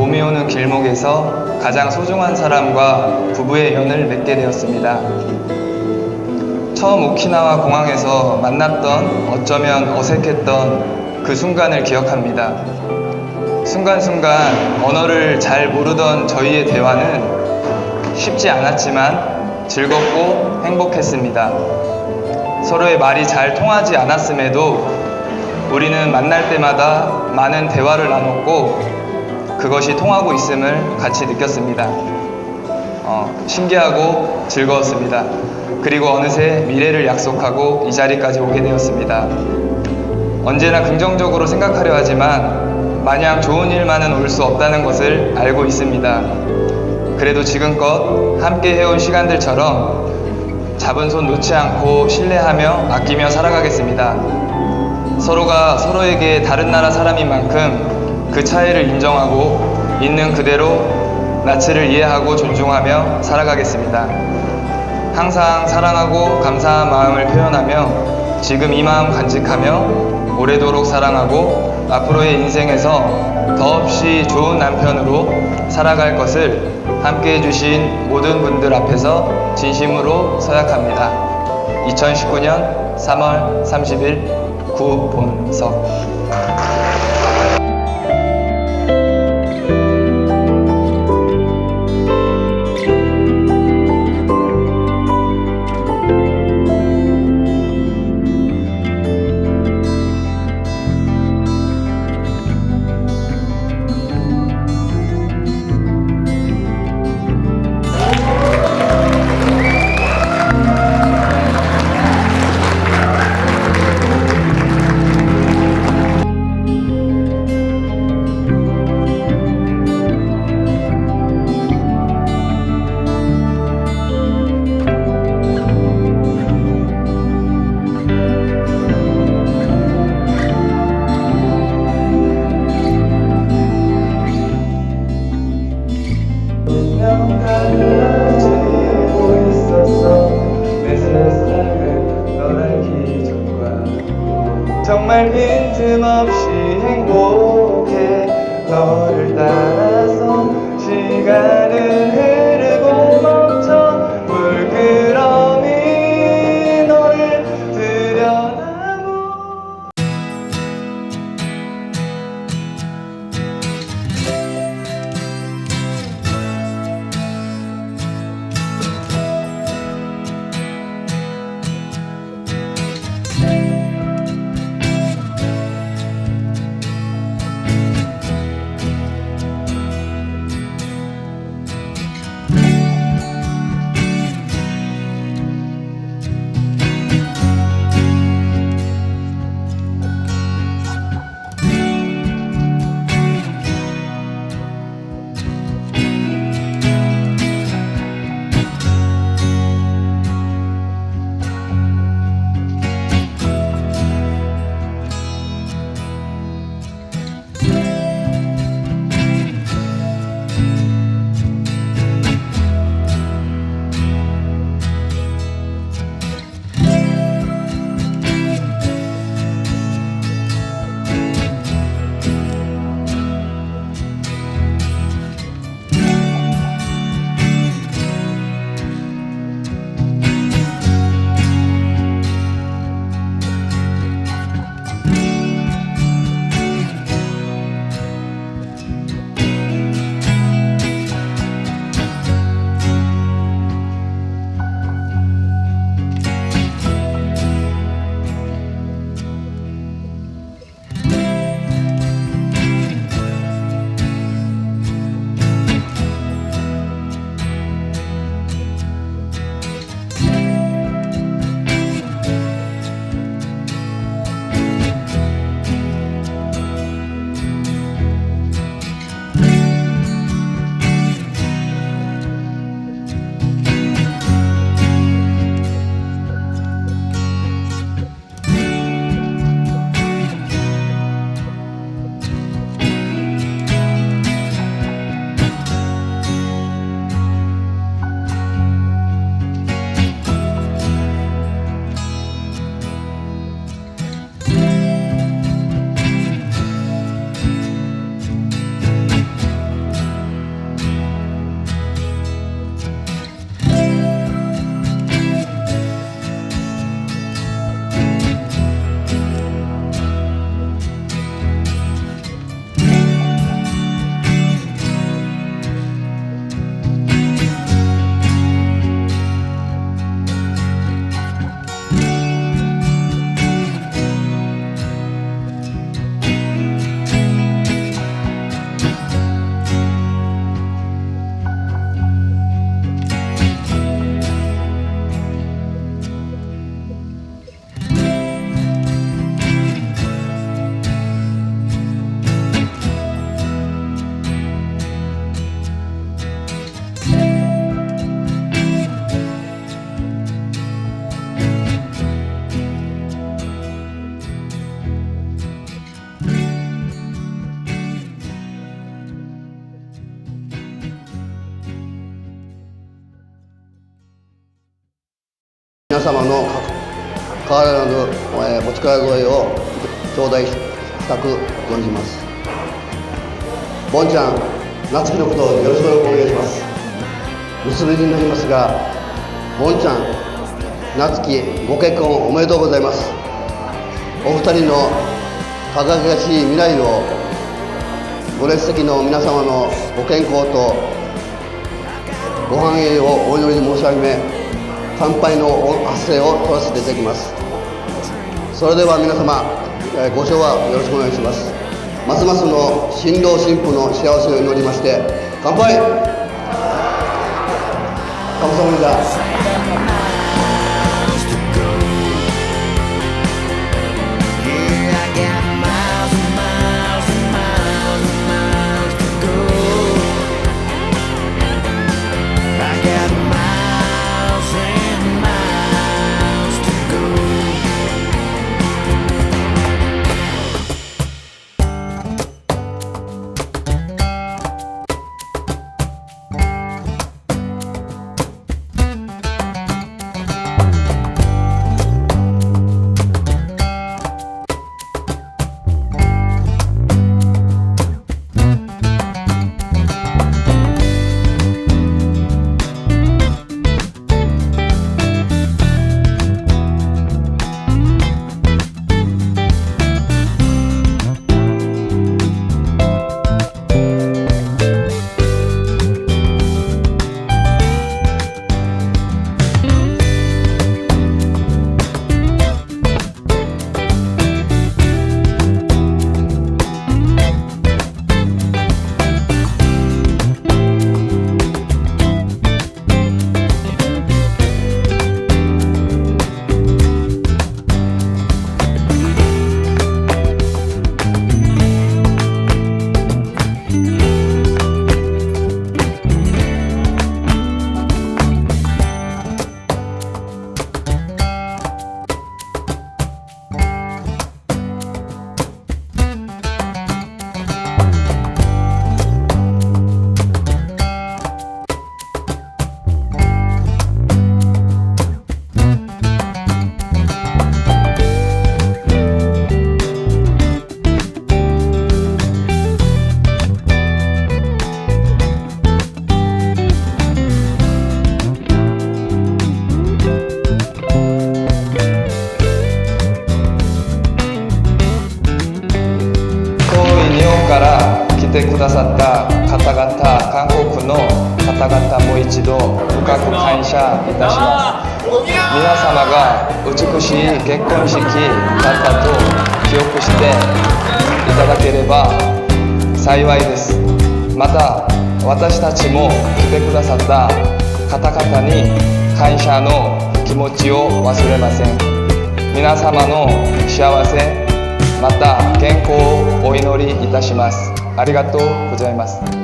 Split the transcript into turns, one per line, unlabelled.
봄이 오는 길목에서 가장 소중한 사람과 부부의 연을 맺게 되었습니다. 처음 오키나와 공항에서 만났던 어쩌면 어색했던 그 순간을 기억합니다. 순간순간 언어를 잘 모르던 저희의 대화는 쉽지 않았지만 즐겁고 행복했습니다. 서로의 말이 잘 통하지 않았음에도 우리는 만날 때마다 많은 대화를 나눴고 그것이 통하고 있음을 같이 느꼈습니다. 어, 신기하고 즐거웠습니다. 그리고 어느새 미래를 약속하고 이 자리까지 오게 되었습니다. 언제나 긍정적으로 생각하려 하지만 마냥 좋은 일만은 올 수 없다는 것을 알고 있습니다. 그래도 지금껏 함께 해온 시간들처럼 잡은 손 놓지 않고 신뢰하며 아끼며 살아가겠습니다. 서로가 서로에게 다른 나라 사람인 만큼 그 차이를 인정하고 있는 그대로 낯을 이해하고 존중하며 살아가겠습니다. 항상 사랑하고 감사한 마음을 표현하며 지금 이 마음 간직하며 오래도록 사랑하고 앞으로의 인생에서 더없이 좋은 남편으로 살아갈 것을 함께 해주신 모든 분들 앞에서 진심으로 서약합니다. 2019년 3월 30일 구본석 정말 빈틈없이 행복해. 너를 따라서 시간은 흐
皆様の変わらぬえーお力添えを頂戴したく存じます。ボンちゃん、夏希のことをよろしくお願いします。娘になりますが、ボンちゃん、夏希、ご結婚おめでとうございます。お二人の輝かしい未来を、ご列席の皆様のご健康とご繁栄をお祈り申し上げ、乾杯の発声を取らせていただきます。それでは皆様、えご唱和よろしくお願いします。ますますの新郎新婦の幸せを祈りまして、乾杯
神様じゃから来てくださった方々韓国の方々も一度深く感謝いたします。皆様が美しい結婚式だったと記憶していただければ幸いです。また私たちも来てくださった方々に感謝の気持ちを忘れません。皆様の幸せまた健康をお祈りいたします。ありがとうございます。